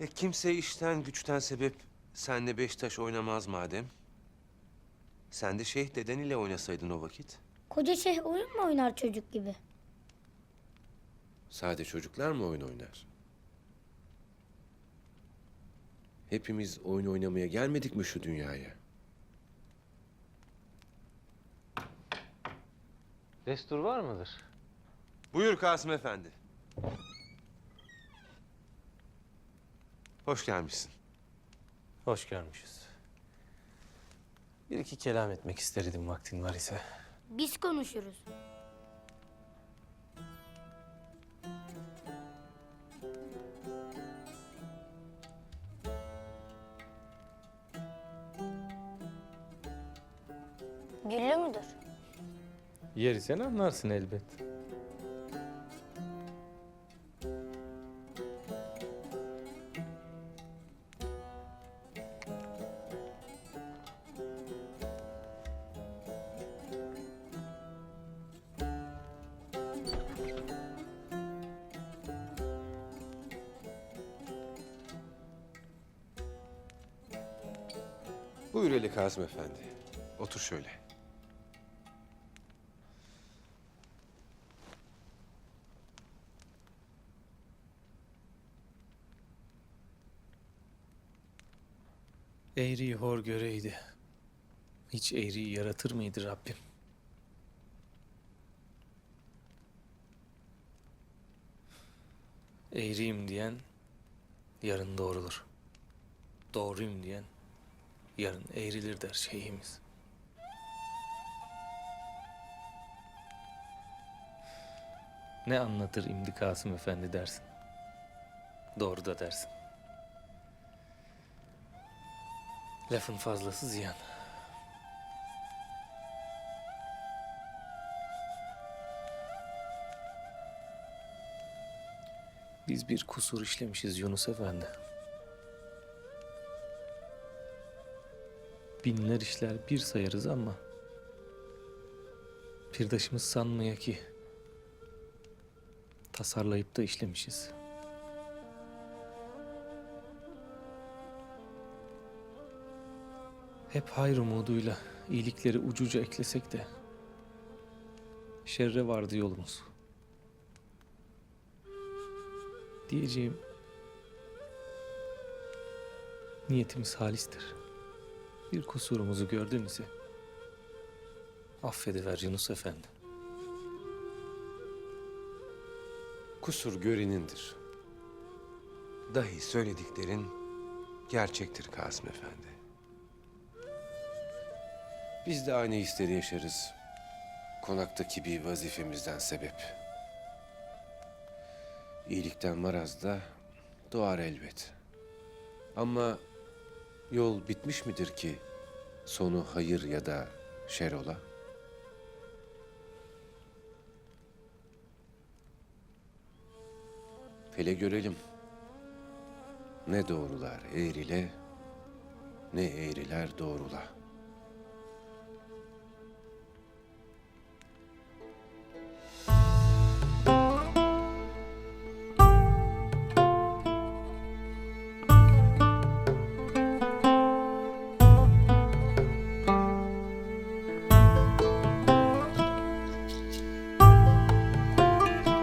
E kimse işten güçten sebep senle beş taş oynamaz madem. Sen de Şeyh deden ile oynasaydın o vakit. Koca şeyh oyun mu oynar çocuk gibi? Sade çocuklar mı oyun oynar? Hepimiz oyun oynamaya gelmedik mi şu dünyaya? Destur var mıdır? Buyur Kasım Efendi. Hoş gelmişsin. Hoş görmüşüz. Bir iki kelam etmek isterdim vaktin var ise. Biz konuşuruz. Güllü müdür? Yeri sen anlarsın elbet. Buyur hele Kasım Efendi. Otur şöyle. Eğriyi hor göreydi. Hiç eğriyi yaratır mıydı Rabbim? Eğriyim diyen yarın doğrulur. Doğruyum diyen yarın eğrilir der şeyhimiz. Ne anlatır imdi Kasım Efendi dersin. Doğru da dersin. Lafın fazlası ziyan. Biz bir kusur işlemişiz Yunus Efendi. Binler işler bir sayarız ama Pirdaşımız sanmaya ki tasarlayıp da işlemişiz. Hep hayır umuduyla iyilikleri ucuca eklesek de şerre vardı yolumuz. Diyeceğim niyetimiz halistir. Bir kusurumuzu gördün ise affediver Yunus Efendi. Kusur görenindir. Dahi söylediklerin gerçektir Kasım Efendi. Biz de aynı hisleri yaşarız. Konaktaki bir vazifemizden sebep. İyilikten maraz da doğar elbet. Ama yol bitmiş midir ki sonu hayır ya da şer ola? Hele görelim. Ne doğrular eğrile, ne eğriler doğrula.